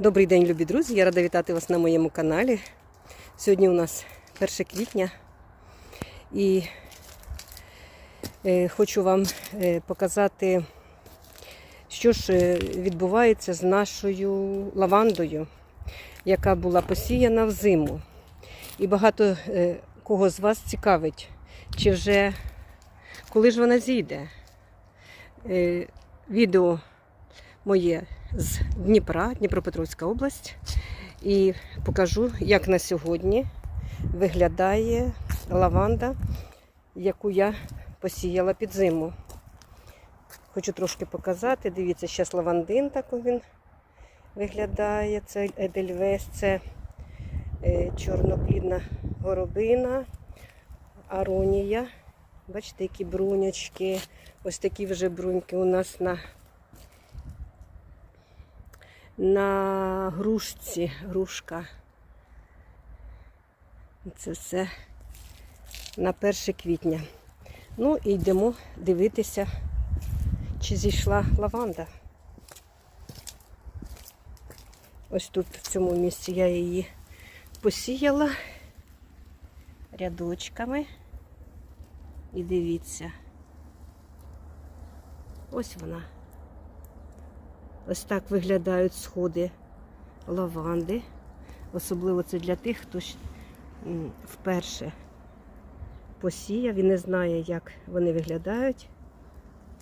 Добрий день, любі друзі! Я рада вітати вас на моєму каналі. Сьогодні у нас 1 квітня і е, хочу вам е, показати, що ж е, відбувається з нашою лавандою, яка була посіяна взиму. І багато кого з вас цікавить, чи вже коли ж вона зійде. Відео моє з Дніпра, Дніпропетровська область. І покажу, як на сьогодні виглядає лаванда, яку я посіяла під зиму. Хочу трошки показати. Дивіться, зараз лавандин так він виглядає. Це Едельвес, це е, чорноплідна горобина, аронія. Бачите, які брунячки. Ось такі вже бруньки у нас на на грушці, грушка. Це все на 1 квітня. Ну і йдемо дивитися, чи зійшла лаванда. Ось тут, в цьому місці, я її посіяла рядочками. І дивіться. Ось вона. Ось так виглядають сходи лаванди. Особливо це для тих, хто вперше посіяв і не знає, як вони виглядають.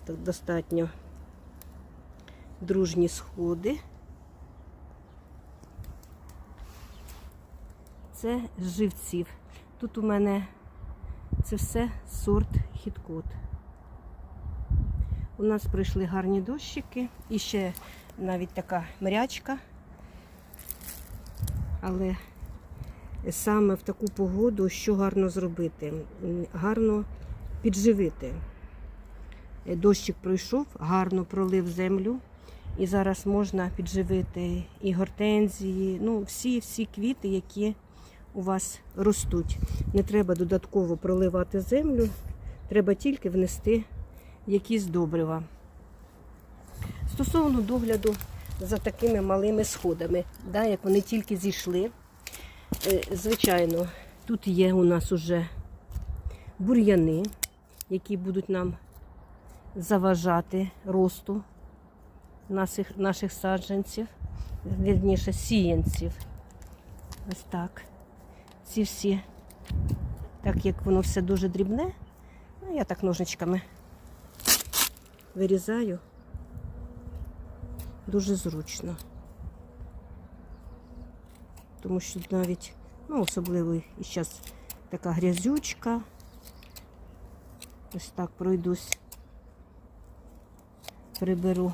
Тут достатньо дружні сходи. Це з живців. Тут у мене це все сорт хіткот. У нас прийшли гарні дощики і ще навіть така мрячка. Але саме в таку погоду що гарно зробити? Гарно підживити. Е, Дощик пройшов, гарно пролив землю. І зараз можна підживити і гортензії, ну, всі-всі квіти, які у вас ростуть. Не треба додатково проливати землю, треба тільки внести якісь добрива. Стосовно догляду за такими малими сходами, да, як вони тільки зійшли, е, звичайно, тут є у нас уже бур'яни, які будуть нам заважати росту наших, наших саджанців, вірніше сіянців. Ось так. Ці всі, так як воно все дуже дрібне, ну, я так ножичками вирізаю дуже зручно. Тому що навіть, ну, особливо і зараз така грязючка. Ось так пройдусь, приберу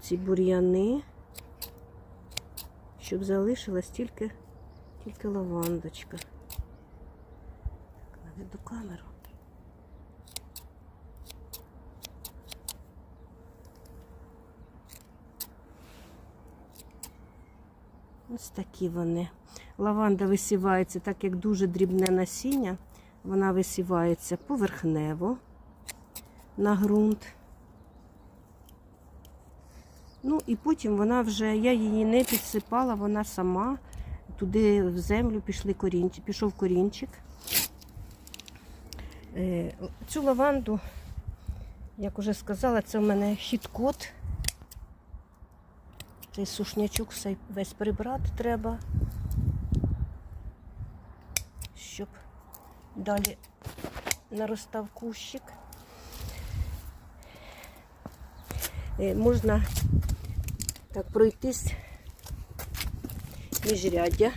ці бур'яни, щоб залишилась тільки, тільки лавандочка. Так, наведу камеру. Ось такі вони. Лаванда висівається, так як дуже дрібне насіння, вона висівається поверхнево на ґрунт. Ну і потім вона вже, я її не підсипала, вона сама туди в землю пішли корінчик, пішов корінчик. Е, Цю лаванду, як уже сказала, це в мене хіткот. Цей сушнячок весь прибрати треба, щоб далі наростав кущик. Е, Можна так пройтись міжряддя,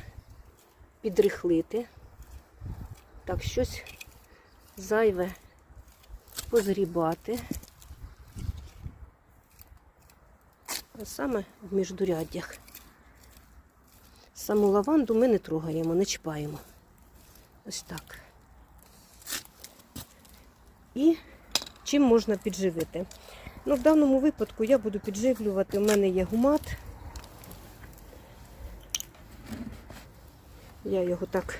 підрихлити, так щось зайве позгрібати. А саме в міждуряддях. Саму лаванду ми не трогаємо, не чіпаємо. Ось так. І чим можна підживити? Ну, в даному випадку я буду підживлювати, у мене є гумат. Я його так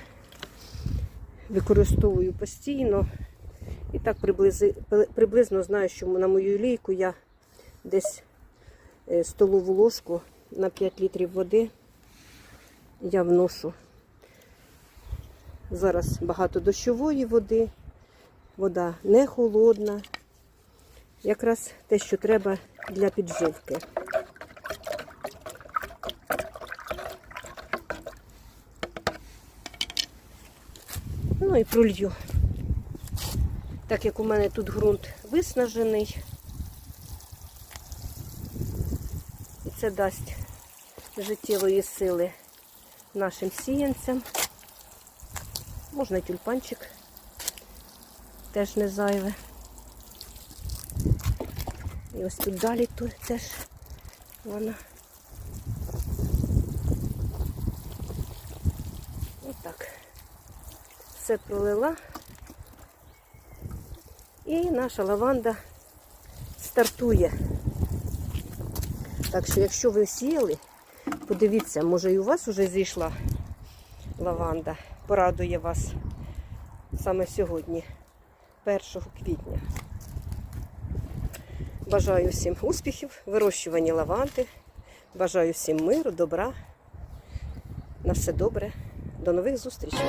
використовую постійно. І так приблизно, знаю, що на мою лійку я десь столову ложку на 5 літрів води я вношу. Зараз багато дощової води, вода не холодна. Якраз те, що треба для підживки. Ну і пролью. Так як у мене тут ґрунт виснажений, і це дасть життєвої сили нашим сіянцям. Можна й тюльпанчик, теж не зайве. І ось тут далі тут теж вона. Отак. Все пролила. І наша лаванда стартує. Так що, якщо ви сіяли, подивіться, може і у вас вже зійшла лаванда. Порадує вас саме сьогодні, 1 квітня. Бажаю всім успіхів, вирощування лаванди. Бажаю всім миру, добра. На все добре. До нових зустрічей.